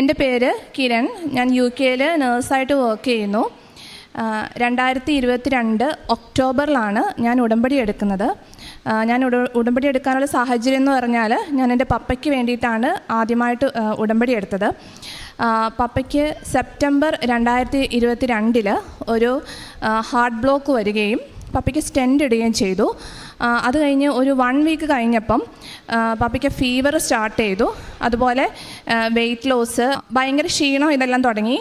എന്റെ പേര് കിരൺ. ഞാൻ യു കെയിൽ നേഴ്സായിട്ട് വർക്ക് ചെയ്യുന്നു. രണ്ടായിരത്തി ഇരുപത്തി രണ്ട് ഒക്ടോബറിലാണ് ഞാൻ ഉടമ്പടി എടുക്കുന്നത്. ഞാൻ ഉട ഉടമ്പടി എടുക്കാനുള്ള സാഹചര്യം എന്ന് പറഞ്ഞാൽ ഞാൻ എന്റെ പപ്പയ്ക്ക് വേണ്ടിയിട്ടാണ് ആദ്യമായിട്ട് ഉടമ്പടി എടുത്തത്. പപ്പയ്ക്ക് സെപ്റ്റംബർ രണ്ടായിരത്തി ഇരുപത്തി രണ്ടിൽ ഒരു ഹാർട്ട് ബ്ലോക്ക് വരികയും പപ്പയ്ക്ക് സ്റ്റെൻഡ് ഇടുകയും ചെയ്തു. അത് കഴിഞ്ഞ് ഒരു വൺ വീക്ക് കഴിഞ്ഞപ്പം പപ്പിക്ക് ഫീവർ സ്റ്റാർട്ട് ചെയ്തു. അതുപോലെ വെയിറ്റ് ലോസ് ഭയങ്കര ക്ഷീണം ഇതെല്ലാം തുടങ്ങി.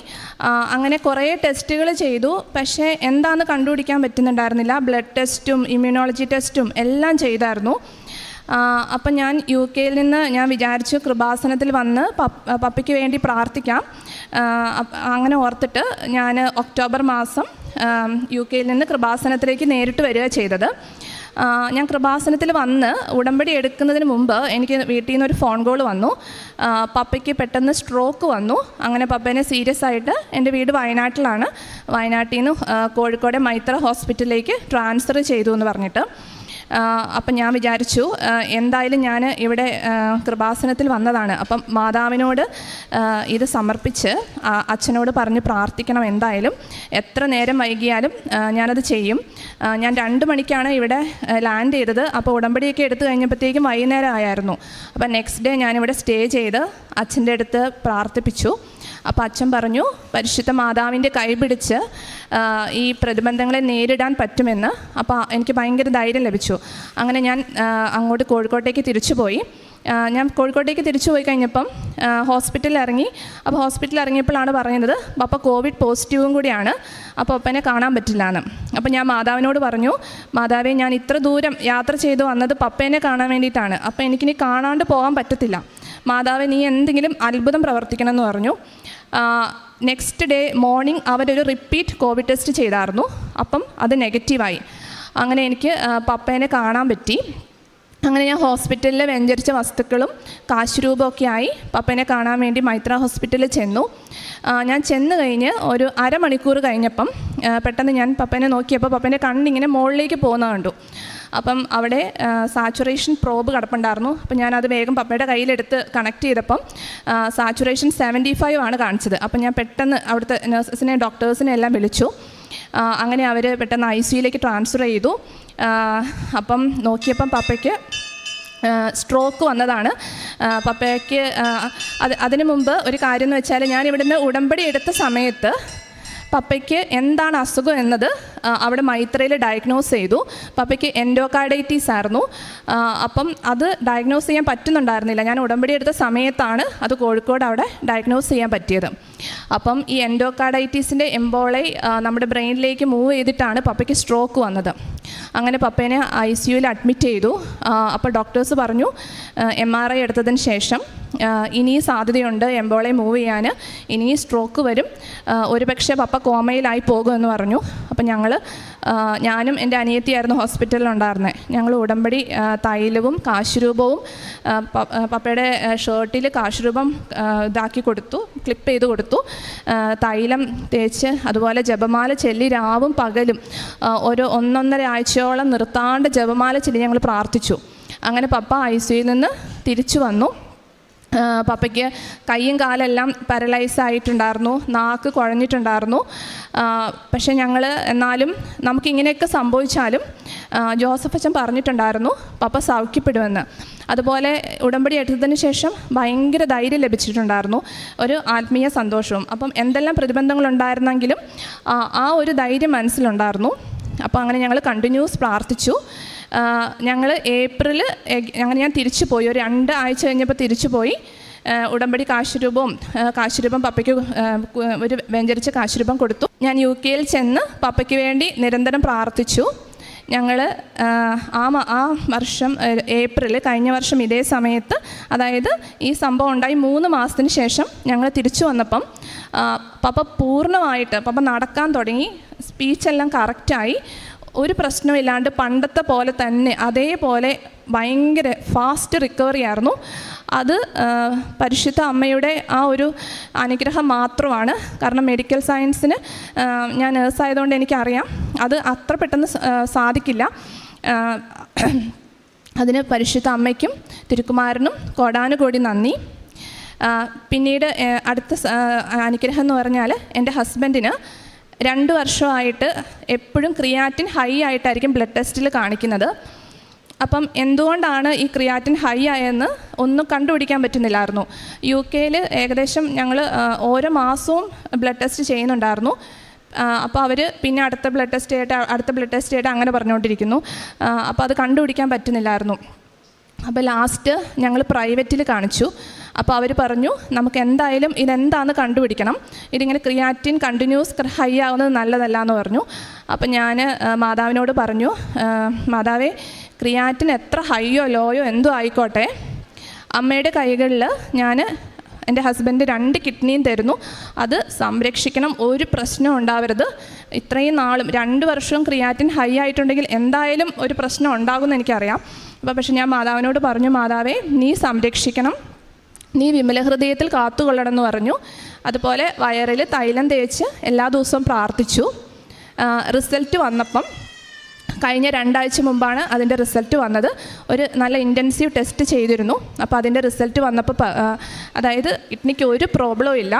അങ്ങനെ കുറേ ടെസ്റ്റുകൾ ചെയ്തു. പക്ഷേ എന്താണെന്ന് കണ്ടുപിടിക്കാൻ പറ്റുന്നുണ്ടായിരുന്നില്ല. ബ്ലഡ് ടെസ്റ്റും ഇമ്മ്യൂണോളജി ടെസ്റ്റും എല്ലാം ചെയ്തായിരുന്നു. അപ്പം ഞാൻ യു കെയിൽ നിന്ന് ഞാൻ വിചാരിച്ചു കൃപാസനത്തിൽ വന്ന് പപ്പ പപ്പയ്ക്ക് വേണ്ടി പ്രാർത്ഥിക്കാം. അങ്ങനെ ഓർത്തിട്ട് ഞാൻ ഒക്ടോബർ മാസം യു കെയിൽ നിന്ന് കൃപാസനത്തിലേക്ക് നേരിട്ട് വരിക ചെയ്തത്. ഞാൻ കൃപാസനത്തിൽ വന്ന് ഉടമ്പടി എടുക്കുന്നതിന് മുമ്പ് എനിക്ക് വീട്ടിൽ നിന്ന് ഒരു ഫോൺ കോൾ വന്നു. പപ്പയ്ക്ക് പെട്ടെന്ന് സ്ട്രോക്ക് വന്നു. അങ്ങനെ പപ്പേനെ സീരിയസ് ആയിട്ട് എന്റെ വീട് വയനാട്ടിലാണ്. വയനാട്ടിൽ നിന്ന് കോഴിക്കോട് മൈത്ര ഹോസ്പിറ്റലിലേക്ക് ട്രാൻസ്ഫർ ചെയ്തു എന്ന് പറഞ്ഞിട്ട്. അപ്പം ഞാൻ വിചാരിച്ചു എന്തായാലും ഞാൻ ഇവിടെ കൃപാസനത്തിൽ വന്നതാണ്. അപ്പം മാതാവിനോട് ഇത് സമർപ്പിച്ച് അച്ഛനോട് പറഞ്ഞ് പ്രാർത്ഥിക്കണം എന്തായാലും. എത്ര നേരം വൈകിയാലും ഞാനത് ചെയ്യും. ഞാൻ രണ്ട് മണിക്കാണ് ഇവിടെ ലാൻഡ് ചെയ്തത്. അപ്പോൾ ഉടമ്പടിയൊക്കെ എടുത്തു കഴിഞ്ഞപ്പോഴത്തേക്കും വൈകുന്നേരം ആയായിരുന്നു. അപ്പം നെക്സ്റ്റ് ഡേ ഞാനിവിടെ സ്റ്റേ ചെയ്ത് അച്ഛന്റെ അടുത്ത് പ്രാർത്ഥിപ്പിച്ചു. അപ്പോൾ അച്ഛൻ പറഞ്ഞു പരിശുദ്ധ മാതാവിന്റെ കൈ പിടിച്ച് ഈ പ്രതിബന്ധങ്ങളെ നേരിടാൻ പറ്റുമെന്ന്. അപ്പോൾ എനിക്ക് ഭയങ്കര ധൈര്യം ലഭിച്ചു. അങ്ങനെ ഞാൻ അങ്ങോട്ട് കോഴിക്കോട്ടേക്ക് തിരിച്ചു പോയി ഞാൻ കോഴിക്കോട്ടേക്ക് തിരിച്ചു പോയി കഴിഞ്ഞപ്പം ഹോസ്പിറ്റലിൽ ഇറങ്ങി. അപ്പോൾ ഹോസ്പിറ്റലിൽ ഇറങ്ങിയപ്പോഴാണ് പറയുന്നത് പപ്പ കോവിഡ് പോസിറ്റീവും കൂടിയാണ് അപ്പോൾ അപ്പനെ കാണാൻ പറ്റില്ല എന്ന് അപ്പോൾ ഞാൻ മാതാവിനോട് പറഞ്ഞു മാതാവെ ഞാൻ ഇത്ര ദൂരം യാത്ര ചെയ്തു വന്നത് പപ്പേനെ കാണാൻ വേണ്ടിയിട്ടാണ്. അപ്പോൾ എനിക്കിനി കാണാണ്ട് പോകാൻ പറ്റത്തില്ല. മാതാവ് നീ എന്തെങ്കിലും അത്ഭുതം പ്രവർത്തിക്കണമെന്ന് പറഞ്ഞു. നെക്സ്റ്റ് ഡേ മോർണിംഗ് അവരൊരു റിപ്പീറ്റ് കോവിഡ് ടെസ്റ്റ് ചെയ്തായിരുന്നു. അപ്പം അത് നെഗറ്റീവായി അങ്ങനെ എനിക്ക് പപ്പേനെ കാണാൻ പറ്റി. അങ്ങനെ ഞാൻ ഹോസ്പിറ്റലിൽ വെഞ്ചരിച്ച വസ്തുക്കളും കാശുരൂപമൊക്കെ ആയി പപ്പനെ കാണാൻ വേണ്ടി മൈത്ര ഹോസ്പിറ്റലിൽ ചെന്നു. ഞാൻ ചെന്ന് കഴിഞ്ഞ് ഒരു അരമണിക്കൂർ കഴിഞ്ഞപ്പം പെട്ടെന്ന് ഞാൻ പപ്പനെ നോക്കിയപ്പോൾ പപ്പന്റെ കണ്ണിങ്ങനെ മുകളിലേക്ക് പോകുന്ന കണ്ടു. അപ്പം അവിടെ സാച്ചുറേഷൻ പ്രോബ് കിടപ്പുണ്ടായിരുന്നു. അപ്പം ഞാനത് വേഗം പപ്പയുടെ കയ്യിലെടുത്ത് കണക്ട് ചെയ്തപ്പം സാച്ചുറേഷൻ സെവന്റി ഫൈവ് ആണ് കാണിച്ചത്. അപ്പം ഞാൻ പെട്ടെന്ന് അവിടുത്തെ നഴ്സസിനെ ഡോക്ടേഴ്സിനെ എല്ലാം വിളിച്ചു. അങ്ങനെ അവർ പെട്ടെന്ന് ഐ സിയിലേക്ക് ട്രാൻസ്ഫർ ചെയ്തു. അപ്പം നോക്കിയപ്പം പപ്പയ്ക്ക് സ്ട്രോക്ക് വന്നതാണ്. പപ്പയ്ക്ക് അത് അതിനു മുമ്പ് ഒരു കാര്യം എന്ന് വെച്ചാൽ ഞാൻ ഇവിടുന്ന് ഉടമ്പടി എടുത്ത സമയത്ത് പപ്പയ്ക്ക് എന്താണ് അസുഖം എന്നത് അവിടെ മൈത്രയിൽ ഡയഗ്നോസ് ചെയ്തു. പപ്പയ്ക്ക് എൻഡോകാർഡൈറ്റീസ് ആയിരുന്നു. അപ്പം അത് ഡയഗ്നോസ് ചെയ്യാൻ പറ്റുന്നുണ്ടായിരുന്നില്ല. ഞാൻ ഉടമ്പടി എടുത്ത സമയത്താണ് അത് കോഴിക്കോട് അവിടെ ഡയഗ്നോസ് ചെയ്യാൻ പറ്റിയത്. അപ്പം ഈ എൻഡോകാർഡൈറ്റീസിന്റെ എംബോളൈ നമ്മുടെ ബ്രെയിനിലേക്ക് മൂവ് ചെയ്തിട്ടാണ് പപ്പയ്ക്ക് സ്ട്രോക്ക് വന്നത്. അങ്ങനെ പപ്പേനെ ഐ സി യുവിൽ അഡ്മിറ്റ് ചെയ്തു. അപ്പോൾ ഡോക്ടേഴ്സ് പറഞ്ഞു എം ആർ ഐ എടുത്തതിന് ശേഷം ഇനി സാധ്യതയുണ്ട് എംബോളെ മൂവ് ചെയ്യാൻ ഇനി സ്ട്രോക്ക് വരും. ഒരുപക്ഷെ പപ്പ കോമയിലായി പോകുമെന്ന് പറഞ്ഞു. അപ്പം ഞങ്ങൾ ഞാനും എന്റെ അനിയത്തിയായിരുന്നു ഹോസ്പിറ്റലിലുണ്ടായിരുന്നത് ഞങ്ങൾ ഉടമ്പടി തൈലവും കാശുരൂപവും പപ്പയുടെ ഷർട്ടിൽ കാശുരൂപം ഇതാക്കി കൊടുത്തു ക്ലിപ്പ് ചെയ്ത് കൊടുത്തു. തൈലം തേച്ച് അതുപോലെ ജപമാല ചെല്ലി രാവും പകലും ഒരു ഒന്നൊന്നര ആഴ്ചയോളം നിർത്താണ്ട് ജപമാല ചെല്ലി ഞങ്ങൾ പ്രാർത്ഥിച്ചു. അങ്ങനെ പപ്പ ഐ സിയിൽ നിന്ന് തിരിച്ചു വന്നു. പപ്പയ്ക്ക് കൈയും കാലെല്ലാം പാരലൈസ് ആയിട്ടുണ്ടായിരുന്നു നാക്ക് കുഴഞ്ഞിട്ടുണ്ടായിരുന്നു. പക്ഷെ ഞങ്ങൾ എന്നാലും നമുക്കിങ്ങനെയൊക്കെ സംഭവിച്ചാലും ജോസഫ് അച്ഛൻ പറഞ്ഞിട്ടുണ്ടായിരുന്നു പപ്പ സൗഖ്യപ്പെടുമെന്ന്. അതുപോലെ ഉടമ്പടി എടുത്തതിന് ശേഷം ഭയങ്കര ധൈര്യം ലഭിച്ചിട്ടുണ്ടായിരുന്നു ഒരു ആത്മീയ സന്തോഷവും. അപ്പം എന്തെല്ലാം പ്രതിബന്ധങ്ങളുണ്ടായിരുന്നെങ്കിലും ആ ഒരു ധൈര്യം മനസ്സിലുണ്ടായിരുന്നു. അപ്പോൾ അങ്ങനെ ഞങ്ങൾ കണ്ടിന്യൂസ് പ്രാർത്ഥിച്ചു. ഞങ്ങൾ ഏപ്രിൽ അങ്ങനെ ഞാൻ തിരിച്ചു പോയി ഒരു രണ്ട് ആഴ്ച കഴിഞ്ഞപ്പോൾ തിരിച്ചു പോയി ഉടമ്പടി കാശുരൂപവും കാശുരൂപം പപ്പയ്ക്ക് ഒരു വ്യഞ്ചരിച്ച കാശുരൂപം കൊടുത്തു. ഞാൻ യു കെയിൽ ചെന്ന് പപ്പയ്ക്ക് വേണ്ടി നിരന്തരം പ്രാർത്ഥിച്ചു. ഞങ്ങൾ ആ ആ വർഷം ഏപ്രിൽ കഴിഞ്ഞ വർഷം ഇതേ സമയത്ത് അതായത് ഈ സംഭവം ഉണ്ടായി മൂന്ന് മാസത്തിന് ശേഷം ഞങ്ങൾ തിരിച്ചു വന്നപ്പം പപ്പ പൂർണമായിട്ട് പപ്പ നടക്കാൻ തുടങ്ങി സ്പീച്ചെല്ലാം കറക്റ്റായി. ഒരു പ്രശ്നമില്ലാണ്ട് പണ്ടത്തെ പോലെ തന്നെ അതേപോലെ ഭയങ്കര ഫാസ്റ്റ് റിക്കവറി ആയിരുന്നു. അത് പരിശുദ്ധ അമ്മയുടെ ആ ഒരു അനുഗ്രഹം മാത്രമാണ്. കാരണം മെഡിക്കൽ സയൻസിന് ഞാൻ നേഴ്സായതുകൊണ്ട് എനിക്കറിയാം. അത് അത്ര പെട്ടെന്ന് സാധിക്കില്ല. അതിന് പരിശുദ്ധ അമ്മയ്ക്കും തിരുക്കുമാരനും കോടാനുകോടി നന്ദി. പിന്നീട് അടുത്ത അനുഗ്രഹം എന്ന് പറഞ്ഞാൽ എന്റെ ഹസ്ബൻഡിന് രണ്ട് വർഷമായിട്ട് എപ്പോഴും ക്രിയാറ്റിൻ ഹൈ ആയിട്ടായിരിക്കും ബ്ലഡ് ടെസ്റ്റിൽ കാണിക്കുന്നത്. അപ്പം എന്തുകൊണ്ടാണ് ഈ ക്രിയാറ്റിൻ ഹൈ ആയെന്ന് ഒന്നും കണ്ടുപിടിക്കാൻ പറ്റുന്നില്ലായിരുന്നു. യു കെയിൽ ഏകദേശം ഞങ്ങൾ ഓരോ മാസവും ബ്ലഡ് ടെസ്റ്റ് ചെയ്യുന്നുണ്ടായിരുന്നു. അപ്പോൾ അവർ പിന്നെ അടുത്ത ബ്ലഡ് ടെസ്റ്റ് ആയിട്ട് അടുത്ത ബ്ലഡ് ടെസ്റ്റ് ആയിട്ട് അങ്ങനെ പറഞ്ഞുകൊണ്ടിരിക്കുന്നു. അപ്പോൾ അത് കണ്ടുപിടിക്കാൻ പറ്റുന്നില്ലായിരുന്നു. അപ്പോൾ ലാസ്റ്റ് ഞങ്ങൾ പ്രൈവറ്റിൽ കാണിച്ചു. അപ്പോൾ അവർ പറഞ്ഞു നമുക്ക് എന്തായാലും ഇതെന്താണെന്ന് കണ്ടുപിടിക്കണം. ഇതിങ്ങനെ ക്രിയാറ്റിൻ കണ്ടിന്യൂസ് ഹൈ ആവുന്നത് നല്ലതല്ല എന്ന് പറഞ്ഞു അപ്പോൾ ഞാൻ മാതാവിനോട് പറഞ്ഞു മാതാവേ ക്രിയാറ്റിൻ എത്ര ഹൈയോ ലോയോ എന്തോ ആയിക്കോട്ടെ. അമ്മയുടെ കൈകളിൽ ഞാൻ എന്റെ ഹസ്ബൻഡ് രണ്ട് കിഡ്നിയും തരുന്നു. അത് സംരക്ഷിക്കണം. ഒരു പ്രശ്നം ഉണ്ടാവരുത്. ഇത്രയും നാളും രണ്ട് വർഷവും ക്രിയാറ്റിൻ ഹൈ ആയിട്ടുണ്ടെങ്കിൽ എന്തായാലും ഒരു പ്രശ്നം ഉണ്ടാകുമെന്ന് എനിക്കറിയാം. അപ്പോൾ പക്ഷെ ഞാൻ മാതാവിനോട് പറഞ്ഞു മാതാവേ നീ സംരക്ഷിക്കണം. നീ വിമല ഹൃദയത്തിൽ കാത്തുകൊള്ളണമെന്ന് പറഞ്ഞു. അതുപോലെ വയറിൽ തൈലം തേച്ച് എല്ലാ ദിവസവും പ്രാർത്ഥിച്ചു. റിസൾട്ട് വന്നപ്പം കഴിഞ്ഞ രണ്ടാഴ്ച മുമ്പാണ് അതിന്റെ റിസൾട്ട് വന്നത്. ഒരു നല്ല ഇന്റൻസീവ് ടെസ്റ്റ് ചെയ്തിരുന്നു. അപ്പോൾ അതിന്റെ റിസൾട്ട് വന്നപ്പോൾ അതായത് കിഡ്നിക്ക് ഒരു പ്രോബ്ലവും ഇല്ല.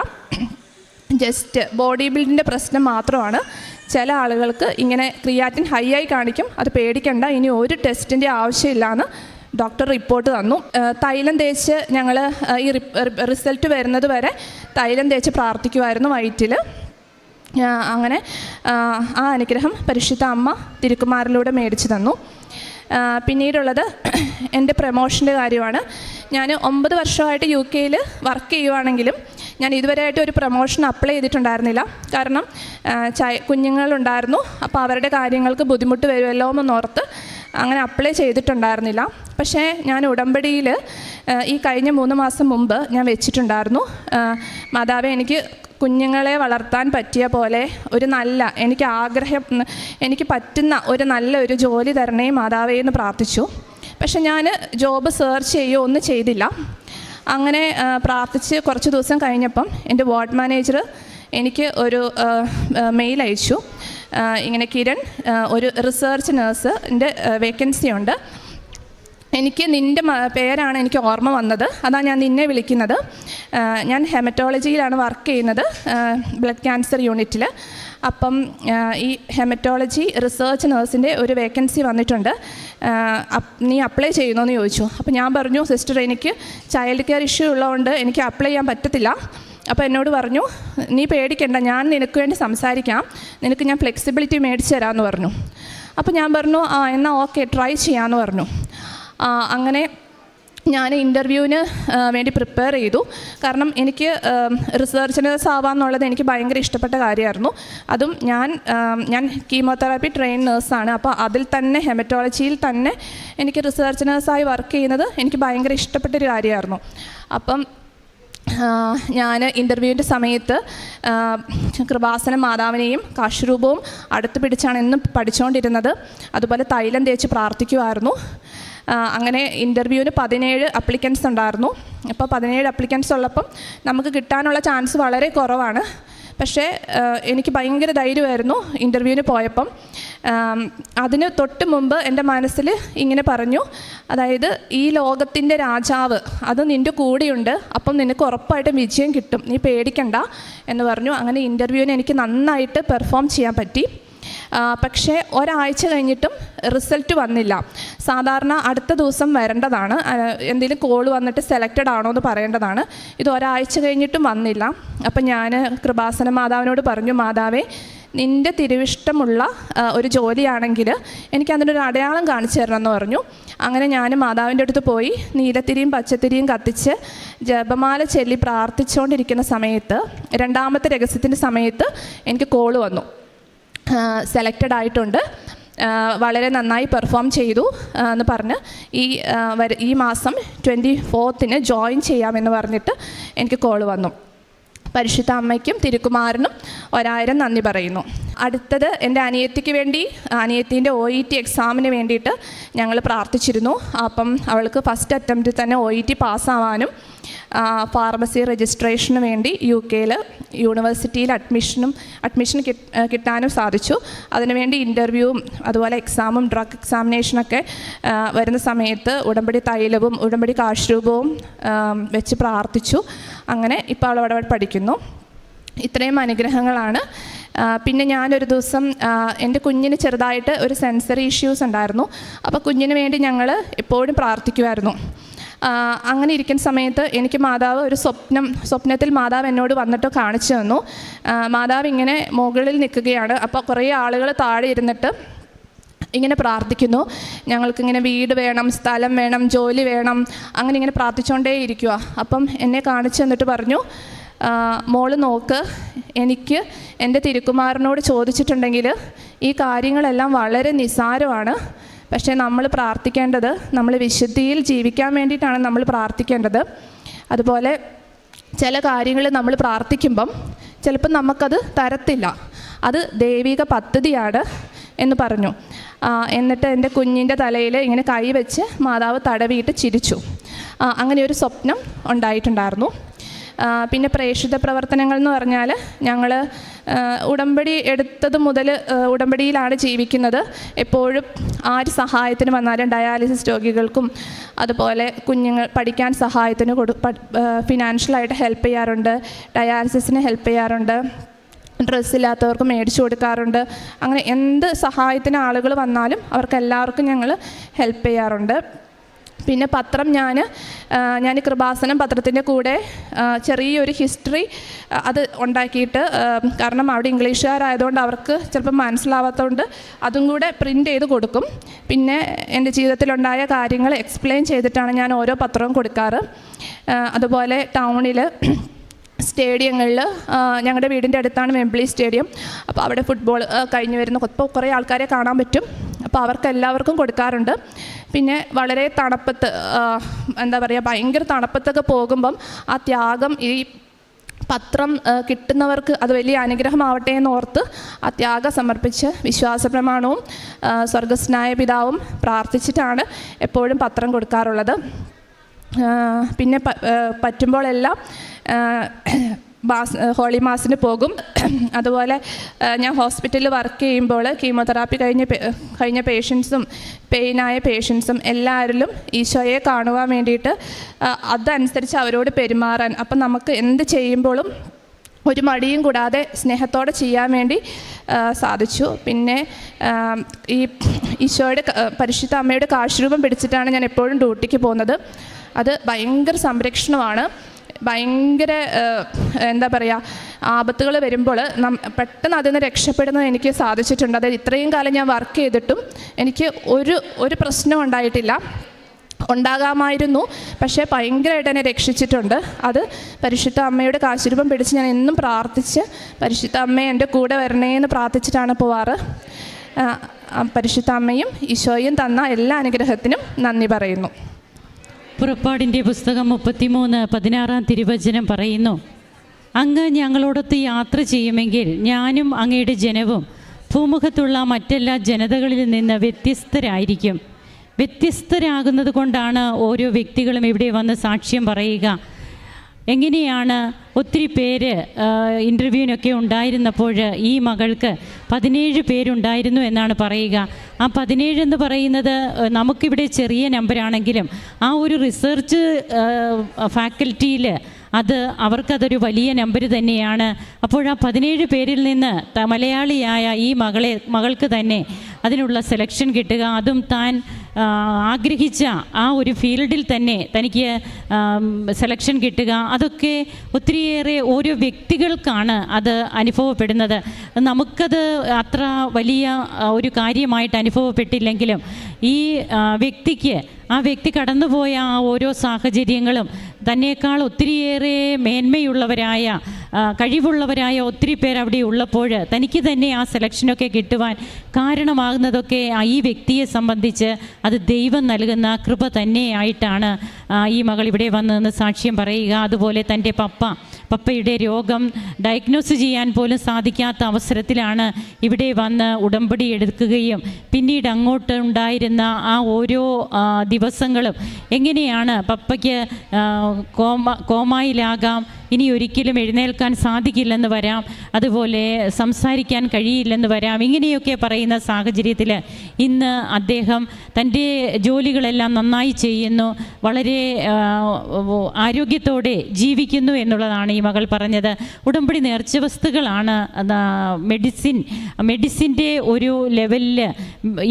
ജസ്റ്റ് ബോഡി ബിൽഡിന്റെ പ്രശ്നം മാത്രമാണ്. ചില ആളുകൾക്ക് ഇങ്ങനെ ക്രിയാറ്റിൻ ഹൈ ആയി കാണിക്കും. അത് പേടിക്കണ്ട. ഇനി ഒരു ടെസ്റ്റിന്റെ ആവശ്യമില്ലാന്ന് ഡോക്ടർ റിപ്പോർട്ട് തന്നു. തൈലം തേച്ച് ഞങ്ങൾ ഈ റിസൾട്ട് വരുന്നത് വരെ തൈലം തേച്ച് പ്രാർത്ഥിക്കുമായിരുന്നു വയറ്റിൽ അങ്ങനെ ആ, അനുഗ്രഹം പരിശുദ്ധ അമ്മ തിരുക്കുമാറിലൂടെ മേടിച്ചു തന്നു. പിന്നീടുള്ളത് എന്റെ പ്രമോഷന്റെ കാര്യമാണ്. ഞാൻ ഒമ്പത് വർഷമായിട്ട് യു കെയിൽ വർക്ക് ചെയ്യുവാണെങ്കിലും ഞാൻ ഇതുവരെയായിട്ട് ഒരു പ്രൊമോഷൻ അപ്ലൈ ചെയ്തിട്ടുണ്ടായിരുന്നില്ല. കാരണം കുഞ്ഞുങ്ങളുണ്ടായിരുന്നു. അപ്പോൾ അവരുടെ കാര്യങ്ങൾക്ക് ബുദ്ധിമുട്ട് വരുമല്ലോ എന്നോർത്ത് അങ്ങനെ അപ്ലൈ ചെയ്തിട്ടുണ്ടായിരുന്നില്ല. പക്ഷേ ഞാൻ ഉടമ്പടിയിൽ ഈ കഴിഞ്ഞ മൂന്ന് മാസം മുമ്പ് ഞാൻ വെച്ചിട്ടുണ്ടായിരുന്നു. മാതാവ് എനിക്ക് കുഞ്ഞുങ്ങളെ വളർത്താൻ പറ്റിയ പോലെ ഒരു നല്ല എനിക്ക് ആഗ്രഹം എനിക്ക് പറ്റുന്ന ഒരു നല്ല ഒരു ജോലി തരണേ മാതാവേ എന്ന് പ്രാർത്ഥിച്ചു. പക്ഷെ ഞാൻ ജോബ് സെർച്ച് ചെയ്യുകയോ ഒന്നും ചെയ്തില്ല. അങ്ങനെ പ്രാർത്ഥിച്ച് കുറച്ച് ദിവസം കഴിഞ്ഞപ്പം എന്റെ വാർഡ് മാനേജർ എനിക്ക് ഒരു മെയിൽ അയച്ചു. ഇങ്ങനെ കിരൺ ഒരു റിസർച്ച് നേഴ്സിന്റെ വേക്കൻസി ഉണ്ട്. എനിക്ക് നിന്റെ പേരാണ് എനിക്ക് ഓർമ്മ വന്നത്. അതാണ് ഞാൻ നിന്നെ വിളിക്കുന്നത്. ഞാൻ ഹെമറ്റോളജിയിലാണ് വർക്ക് ചെയ്യുന്നത് ബ്ലഡ് ക്യാൻസർ യൂണിറ്റിൽ അപ്പം ഈ ഹെമറ്റോളജി റിസർച്ച് നേഴ്സിന്റെ ഒരു വേക്കൻസി വന്നിട്ടുണ്ട്. നീ അപ്ലൈ ചെയ്യുന്നോ എന്ന് ചോദിച്ചു. അപ്പോൾ ഞാൻ പറഞ്ഞു സിസ്റ്റർ എനിക്ക് ചൈൽഡ് കെയർ ഇഷ്യൂ ഉള്ളതുകൊണ്ട് എനിക്ക് അപ്ലൈ ചെയ്യാൻ പറ്റത്തില്ല. അപ്പോൾ എന്നോട് പറഞ്ഞു നീ പേടിക്കണ്ട ഞാൻ നിനക്ക് വേണ്ടി സംസാരിക്കാം. നിനക്ക് ഞാൻ ഫ്ലെക്സിബിലിറ്റി മേടിച്ച് തരാമെന്ന് പറഞ്ഞു. അപ്പോൾ ഞാൻ പറഞ്ഞു ആ എന്നാൽ ഓക്കെ ട്രൈ ചെയ്യാമെന്ന് പറഞ്ഞു. അങ്ങനെ ഞാൻ ഇന്റർവ്യൂവിന് വേണ്ടി പ്രിപ്പയർ ചെയ്തു. കാരണം എനിക്ക് റിസർച്ച് നേഴ്സ് എനിക്ക് ഭയങ്കര ഇഷ്ടപ്പെട്ട കാര്യമായിരുന്നു. അതും ഞാൻ ഞാൻ കീമോതെറാപ്പി ട്രെയിൻ നേഴ്സാണ് അപ്പോൾ അതിൽ തന്നെ ഹെമറ്റോളജിയിൽ തന്നെ എനിക്ക് റിസർച്ച് നേഴ്സായി വർക്ക് ചെയ്യുന്നത് എനിക്ക് ഭയങ്കര ഇഷ്ടപ്പെട്ടൊരു കാര്യമായിരുന്നു. അപ്പം ഞാൻ ഇന്റർവ്യൂവിന്റെ സമയത്ത് കൃപാസനം മാതാവിനെയും കാശുരൂപവും അടുത്ത് പിടിച്ചാണ് എന്നും പഠിച്ചുകൊണ്ടിരുന്നത് അതുപോലെ തൈലം തേച്ച് പ്രാർത്ഥിക്കുമായിരുന്നു അങ്ങനെ ഇന്റർവ്യൂവിന് പതിനേഴ് അപ്ലിക്കൻസ് ഉണ്ടായിരുന്നു. അപ്പോൾ പതിനേഴ് അപ്ലിക്കൻസ് ഉള്ളപ്പം നമുക്ക് കിട്ടാനുള്ള ചാൻസ് വളരെ കുറവാണ്. പക്ഷേ എനിക്ക് ഭയങ്കര ധൈര്യമായിരുന്നു ഇന്റർവ്യൂവിന് പോയപ്പം. അതിന് തൊട്ട് മുമ്പ് എന്റെ മനസ്സിൽ ഇങ്ങനെ പറഞ്ഞു. അതായത് ഈ ലോകത്തിന്റെ രാജാവ് അത് നിന്റെ കൂടെയുണ്ട്. അപ്പം നിനക്ക് ഉറപ്പായിട്ടും വിജയം കിട്ടും. നീ പേടിക്കണ്ട എന്ന് പറഞ്ഞു. അങ്ങനെ ഇന്റർവ്യൂവിന് എനിക്ക് നന്നായിട്ട് പെർഫോം ചെയ്യാൻ പറ്റി. പക്ഷേ ഒരാഴ്ച കഴിഞ്ഞിട്ടും റിസൾട്ട് വന്നില്ല. സാധാരണ അടുത്ത ദിവസം വരേണ്ടതാണ്. എന്തെങ്കിലും കോൾ വന്നിട്ട് സെലക്റ്റഡ് ആണോ എന്ന് പറയേണ്ടതാണ്. ഇത് ഒരാഴ്ച കഴിഞ്ഞിട്ടും വന്നില്ല. അപ്പം ഞാൻ കൃപാസന മാതാവിനോട് പറഞ്ഞു മാതാവേ നിന്റെ തിരുവിഷ്ടമുള്ള ഒരു ജോലിയാണെങ്കിൽ എനിക്ക് അതിനൊരു അടയാളം കാണിച്ചു തരണം എന്ന് പറഞ്ഞു. അങ്ങനെ ഞാൻ മാതാവിന്റെ അടുത്ത് പോയി നീലത്തിരിയും പച്ചത്തിരിയും കത്തിച്ച് ജപമാല ചൊല്ലി പ്രാർത്ഥിച്ചുകൊണ്ടിരിക്കുന്ന സമയത്ത് രണ്ടാമത്തെ രഹസ്യത്തിന്റെ സമയത്ത് എനിക്ക് കോൾ വന്നു. സെലക്റ്റഡ് ആയിട്ടുണ്ട്. വളരെ നന്നായി പെർഫോം ചെയ്തു എന്ന് പറഞ്ഞ് ഈ ഈ മാസം ട്വന്റി ഫോർത്തിന് ജോയിൻ ചെയ്യാമെന്ന് പറഞ്ഞിട്ട് എനിക്ക് കോൾ വന്നു. പരിശുദ്ധ അമ്മയ്ക്കും തിരുക്കുമാരനും ഒരായിരം നന്ദി പറയുന്നു. അടുത്തത് എന്റെ അനിയത്തിക്ക് വേണ്ടി അനിയത്തിന്റെ ഒ ഇ ടി എക്സാമിന് വേണ്ടിയിട്ട് ഞങ്ങൾ പ്രാർത്ഥിച്ചിരുന്നു. അപ്പം അവൾക്ക് ഫസ്റ്റ് അറ്റംപ്റ്റിൽ തന്നെ ഒ ഇ ടി പാസ്സാവാനും ഫാർമസി രജിസ്ട്രേഷന് വേണ്ടി യു കെയിൽ യൂണിവേഴ്സിറ്റിയിൽ അഡ്മിഷനും അഡ്മിഷൻ കിട്ടാനും സാധിച്ചു. അതിനുവേണ്ടി ഇന്റർവ്യൂവും അതുപോലെ എക്സാമും ഡ്രഗ് എക്സാമിനേഷനൊക്കെ വരുന്ന സമയത്ത് ഉടമ്പടി തൈലവും ഉടമ്പടി കാശ്രൂപവും വെച്ച് പ്രാർത്ഥിച്ചു. അങ്ങനെ ഇപ്പോൾ അവൾ അവിടെ പഠിക്കുന്നു. ഇത്രയും അനുഗ്രഹങ്ങളാണ് പിന്നെ ഞാനൊരു ദിവസം എന്റെ കുഞ്ഞിന് ചെറുതായിട്ട് ഒരു സെൻസറി ഇഷ്യൂസ് ഉണ്ടായിരുന്നു. അപ്പോൾ കുഞ്ഞിന് വേണ്ടി ഞങ്ങൾ എപ്പോഴും പ്രാർത്ഥിക്കുമായിരുന്നു അങ്ങനെ ഇരിക്കുന്ന സമയത്ത് എനിക്ക് മാതാവ് ഒരു സ്വപ്നം സ്വപ്നത്തിൽ മാതാവ് എന്നോട് വന്നിട്ട് കാണിച്ചു തന്നു. മാതാവ് ഇങ്ങനെ മുകളിൽ നിൽക്കുകയാണ്. അപ്പോൾ കുറേ ആളുകൾ താഴെ ഇരുന്നിട്ട് ഇങ്ങനെ പ്രാർത്ഥിക്കുന്നു. ഞങ്ങൾക്കിങ്ങനെ വീട് വേണം സ്ഥലം വേണം ജോലി വേണം അങ്ങനെ ഇങ്ങനെ പ്രാർത്ഥിച്ചുകൊണ്ടേ ഇരിക്കുക അപ്പം എന്നെ കാണിച്ചു തന്നിട്ട് പറഞ്ഞു മോൾ നോക്ക് എനിക്ക് എന്റെ തിരുക്കുമാരനോട് ചോദിച്ചിട്ടുണ്ടെങ്കിൽ ഈ കാര്യങ്ങളെല്ലാം വളരെ നിസ്സാരമാണ്. പക്ഷേ നമ്മൾ പ്രാർത്ഥിക്കേണ്ടത് നമ്മൾ വിശുദ്ധിയിൽ ജീവിക്കാൻ വേണ്ടിയിട്ടാണ് നമ്മൾ പ്രാർത്ഥിക്കേണ്ടത്. അതുപോലെ ചില കാര്യങ്ങൾ നമ്മൾ പ്രാർത്ഥിക്കുമ്പം ചിലപ്പം നമുക്കത് തരത്തില്ല. അത് ദൈവിക പദ്ധതിയാണ് എന്ന് പറഞ്ഞു. എന്നിട്ട് എന്റെ കുഞ്ഞിന്റെ തലയിൽ ഇങ്ങനെ കൈ വെച്ച് മാതാവ് തടവിയിട്ട് ചിരിച്ചു. അങ്ങനെ ഒരു സ്വപ്നം ഉണ്ടായിട്ടുണ്ടായിരുന്നു. പിന്നെ പ്രേക്ഷിത പ്രവർത്തനങ്ങൾ എന്ന് പറഞ്ഞാൽ ഞങ്ങൾ ഉടമ്പടി എടുത്തത് മുതൽ ഉടമ്പടിയിലാണ് ജീവിക്കുന്നത്. എപ്പോഴും ആര് സഹായത്തിന് വന്നാലും ഡയാലിസിസ് രോഗികൾക്കും അതുപോലെ കുഞ്ഞുങ്ങൾ പഠിക്കാൻ സഹായത്തിന് കൊടു ഫിനാൻഷ്യലായിട്ട് ഹെൽപ്പ് ചെയ്യാറുണ്ട്. ഡയാലിസിസിന് ഹെൽപ്പ് ചെയ്യാറുണ്ട്. ഡ്രസ്സ് ഡ്രസ്സില്ലാത്തവർക്ക് മേടിച്ചു കൊടുക്കാറുണ്ട്. അങ്ങനെ എന്ത് സഹായത്തിന് ആളുകൾ വന്നാലും അവർക്ക് എല്ലാവർക്കും ഞങ്ങൾ ഹെൽപ്പ് ചെയ്യാറുണ്ട്. പിന്നെ പത്രം ഞാൻ ഞാൻ കൃപാസനം പത്രത്തിന്റെ കൂടെ ചെറിയൊരു ഹിസ്റ്ററി അത് ഉണ്ടാക്കിയിട്ട് കാരണം അവിടെ ഇംഗ്ലീഷുകാരായതുകൊണ്ട് അവർക്ക് ചിലപ്പം മനസ്സിലാവാത്തതുകൊണ്ട് അതും കൂടെ പ്രിന്റ് ചെയ്ത് കൊടുക്കും. പിന്നെ എന്റെ ജീവിതത്തിലുണ്ടായ കാര്യങ്ങൾ എക്സ്പ്ലെയിൻ ചെയ്തിട്ടാണ് ഞാൻ ഓരോ പത്രവും കൊടുക്കാറ്. അതുപോലെ ടൗണിൽ സ്റ്റേഡിയങ്ങളിൽ ഞങ്ങളുടെ വീടിന്റെ അടുത്താണ് വെമ്പിളി സ്റ്റേഡിയം അപ്പോൾ അവിടെ ഫുട്ബോൾ കഴിഞ്ഞ് വരുന്ന ഇപ്പോൾ കുറേ ആൾക്കാരെ കാണാൻ പറ്റും. അപ്പോൾ അവർക്ക് എല്ലാവർക്കും കൊടുക്കാറുണ്ട്. പിന്നെ വളരെ തണുപ്പത്ത് എന്താ പറയുക ഭയങ്കര തണുപ്പത്തൊക്കെ പോകുമ്പം ആ ത്യാഗം ഈ പത്രം കിട്ടുന്നവർക്ക് അത് വലിയ അനുഗ്രഹമാവട്ടെ എന്ന് ഓർത്ത് ആ ത്യാഗം സമർപ്പിച്ച് വിശ്വാസ പ്രമാണവും സ്വർഗസ്നായ പിതാവും പ്രാർത്ഥിച്ചിട്ടാണ് എപ്പോഴും പത്രം കൊടുക്കാറുള്ളത്. പിന്നെ പറ്റുമ്പോഴെല്ലാം മാസ് ഹോളി മാസിന് പോകും. അതുപോലെ ഞാൻ ഹോസ്പിറ്റലിൽ വർക്ക് ചെയ്യുമ്പോൾ കീമോതെറാപ്പി കഴിഞ്ഞ കഴിഞ്ഞ പേഷ്യൻസും പെയിനായ പേഷ്യൻസും എല്ലാവരിലും ഈശോയെ കാണുവാൻ വേണ്ടിയിട്ട് അതനുസരിച്ച് അവരോട് പെരുമാറാൻ. അപ്പം നമുക്ക് എന്ത് ചെയ്യുമ്പോഴും ഒരു മടിയും കൂടാതെ സ്നേഹത്തോടെ ചെയ്യാൻ വേണ്ടി സാധിച്ചു. പിന്നെ ഈ ഈശോയുടെ പരിശുദ്ധ അമ്മയുടെ കാശുരൂപം പിടിച്ചിട്ടാണ് ഞാൻ എപ്പോഴും ഡ്യൂട്ടിക്ക് പോകുന്നത്. അത് ഭയങ്കര സംരക്ഷണമാണ്. ഭയങ്കര എന്താ പറയുക ആപത്തുകൾ വരുമ്പോൾ പെട്ടെന്ന് അതിൽ നിന്ന് രക്ഷപ്പെടുന്നത് എനിക്ക് സാധിച്ചിട്ടുണ്ട്. അതായത് ഇത്രയും കാലം ഞാൻ വർക്ക് ചെയ്തിട്ടും എനിക്ക് ഒരു ഒരു പ്രശ്നം ഉണ്ടായിട്ടില്ല. ഉണ്ടാകാമായിരുന്നു. പക്ഷേ ഭയങ്കരമായിട്ട് എന്നെ രക്ഷിച്ചിട്ടുണ്ട്. അത് പരിശുദ്ധ അമ്മയുടെ കാശുരൂപം പിടിച്ച് ഞാൻ എന്നും പ്രാർത്ഥിച്ച് പരിശുദ്ധ അമ്മ എന്റെ കൂടെ വരണേ എന്ന് പ്രാർത്ഥിച്ചിട്ടാണ് പോവാറ്. പരിശുദ്ധ അമ്മയും ഈശോയും തന്ന എല്ലാ അനുഗ്രഹത്തിനും നന്ദി പറയുന്നു. പുറപ്പാടിന്റെ പുസ്തകം മുപ്പത്തിമൂന്ന് പതിനാറാം തിരുവചനം പറയുന്നു അങ്ങ് ഞങ്ങളോടൊത്ത് യാത്ര ചെയ്യുമെങ്കിൽ ഞാനും അങ്ങയുടെ ജനവും ഭൂമുഖത്തുള്ള മറ്റെല്ലാ ജനതകളിൽ നിന്ന് വ്യത്യസ്തരായിരിക്കും. വ്യത്യസ്തരാകുന്നത് കൊണ്ടാണ് ഓരോ വ്യക്തികളും ഇവിടെ വന്ന് സാക്ഷ്യം പറയുക. എങ്ങനെയാണ് ഒത്തിരി പേര് ഇന്റർവ്യൂവിനൊക്കെ ഉണ്ടായിരുന്നപ്പോൾ ഈ മകൾക്ക് പതിനേഴ് പേരുണ്ടായിരുന്നു എന്നാണ് പറയുക. ആ പതിനേഴ് എന്ന് പറയുന്നത് നമുക്കിവിടെ ചെറിയ നമ്പറാണെങ്കിലും ആ ഒരു റിസർച്ച് ഫാക്കൽറ്റിയിൽ അത് അവർക്കതൊരു വലിയ നമ്പർ തന്നെയാണ്. അപ്പോൾ ആ പതിനേഴ് പേരിൽ നിന്ന് മലയാളിയായ ഈ മകളെ മകൾക്ക് തന്നെ അതിനുള്ള സെലക്ഷൻ കിട്ടുക. അതും താൻ ആഗ്രഹിച്ച ആ ഒരു ഫീൽഡിൽ തന്നെ തനിക്ക് സെലക്ഷൻ കിട്ടുക. അതൊക്കെ ഒത്തിരിയേറെ ഓരോ വ്യക്തികൾക്കാണ് അത് അനുഭവപ്പെടുന്നത്. നമുക്കത് അത്ര വലിയ ഒരു കാര്യമായിട്ട് അനുഭവപ്പെട്ടില്ലെങ്കിലും ഈ വ്യക്തിക്ക് ആ വ്യക്തി കടന്നുപോയ ആ ഓരോ സാഹചര്യങ്ങളും തന്നേക്കാൾ ഒത്തിരിയേറെ മേന്മയുള്ളവരായ കഴിവുള്ളവരായ ഒത്തിരി പേർ അവിടെ ഉള്ളപ്പോൾ തനിക്ക് തന്നെ ആ സെലക്ഷനൊക്കെ കിട്ടുവാൻ കാരണമാകുന്നതൊക്കെ ഈ വ്യക്തിയെ സംബന്ധിച്ച് അത് ദൈവം നൽകുന്ന കൃപ തന്നെയായിട്ടാണ് ഈ മകൾ ഇവിടെ വന്നതെന്ന് സാക്ഷ്യം പറയുക. അതുപോലെ തന്റെ പപ്പ പപ്പയുടെ രോഗം ഡയഗ്നോസ് ചെയ്യാൻ പോലും സാധിക്കാത്ത അവസരത്തിലാണ് ഇവിടെ വന്ന് ഉടമ്പടി എടുക്കുകയും പിന്നീട് അങ്ങോട്ട് ഉണ്ടായിരുന്ന ആ ഓരോ ദിവസങ്ങളും എങ്ങനെയാണ് പപ്പയ്ക്ക് കോമ കോമായിലാകാം ഇനി ഒരിക്കലും എഴുന്നേൽക്കാൻ സാധിക്കില്ലെന്ന് വരാം. അതുപോലെ സംസാരിക്കാൻ കഴിയില്ലെന്ന് വരാം. ഇങ്ങനെയൊക്കെ പറയുന്ന സാഹചര്യത്തിൽ ഇന്ന് അദ്ദേഹം തന്റെ ജോലികളെല്ലാം നന്നായി ചെയ്യുന്നു. വളരെ ആരോഗ്യത്തോടെ ജീവിക്കുന്നു എന്നുള്ളതാണ് ഈ മകൾ പറഞ്ഞത്. ഉടമ്പടി നേർച്ച വസ്തുക്കളാണ് മെഡിസിൻ മെഡിസിന്റെ ഒരു ലെവലിൽ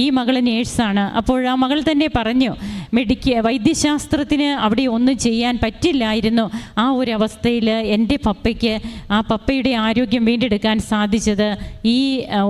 ഈ മകൾ നേഴ്സാണ്. അപ്പോൾ ആ മകൾ തന്നെ പറഞ്ഞു മെഡിക്ക വൈദ്യശാസ്ത്രത്തിന് അവിടെ ഒന്നും ചെയ്യാൻ പറ്റില്ലായിരുന്നു. ആ ഒരു അവസ്ഥയിൽ എന്റെ പപ്പയ്ക്ക് ആ പപ്പയുടെ ആരോഗ്യം വീണ്ടെടുക്കാൻ സാധിച്ചത് ഈ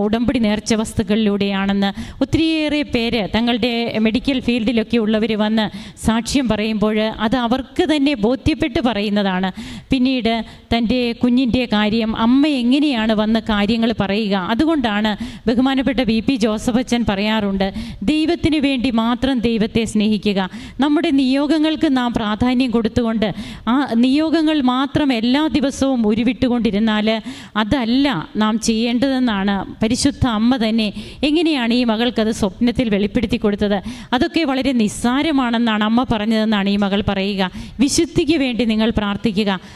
ഉടമ്പടി നേർച്ച വസ്തുക്കളിലൂടെയാണെന്ന് ഒത്തിരിയേറെ പേര് തങ്ങളുടെ മെഡിക്കൽ ഫീൽഡിലൊക്കെ ഉള്ളവർ വന്ന് സാക്ഷ്യം പറയുമ്പോൾ അത് അവർക്ക് തന്നെ ബോധ്യപ്പെട്ട് പറയുന്നതാണ്. പിന്നീട് തന്റെ കുഞ്ഞിന്റെ കാര്യം അമ്മ എങ്ങനെയാണ് വന്ന് കാര്യങ്ങൾ പറയുക അതുകൊണ്ടാണ് ബഹുമാനപ്പെട്ട വി പി ജോസഫ് അച്ഛൻ പറയാറുണ്ട് ദൈവത്തിന് വേണ്ടി മാത്രം ദൈവത്തെ സ്നേഹിക്കുക നമ്മുടെ നിയോഗങ്ങൾക്ക് നാം പ്രാധാന്യം കൊടുത്തുകൊണ്ട് ആ നിയോഗങ്ങൾ മാത്രം എല്ലാ ദിവസവും ഉരുവിട്ടുകൊണ്ടിരുന്നാൽ അതല്ല നാം ചെയ്യേണ്ടതെന്നാണ് പരിശുദ്ധ അമ്മ തന്നെ എങ്ങനെയാണ് ഈ മകൾക്കത് സ്വപ്നത്തിൽ വെളിപ്പെടുത്തി കൊടുത്തത്. അതൊക്കെ വളരെ നിസ്സാരമാണെന്നാണ് അമ്മ പറഞ്ഞതെന്നാണ് ഈ മകൾ പറയുക. വിശുദ്ധിക്ക് വേണ്ടി നിങ്ങൾ പ്രാർത്ഥിക്കുക.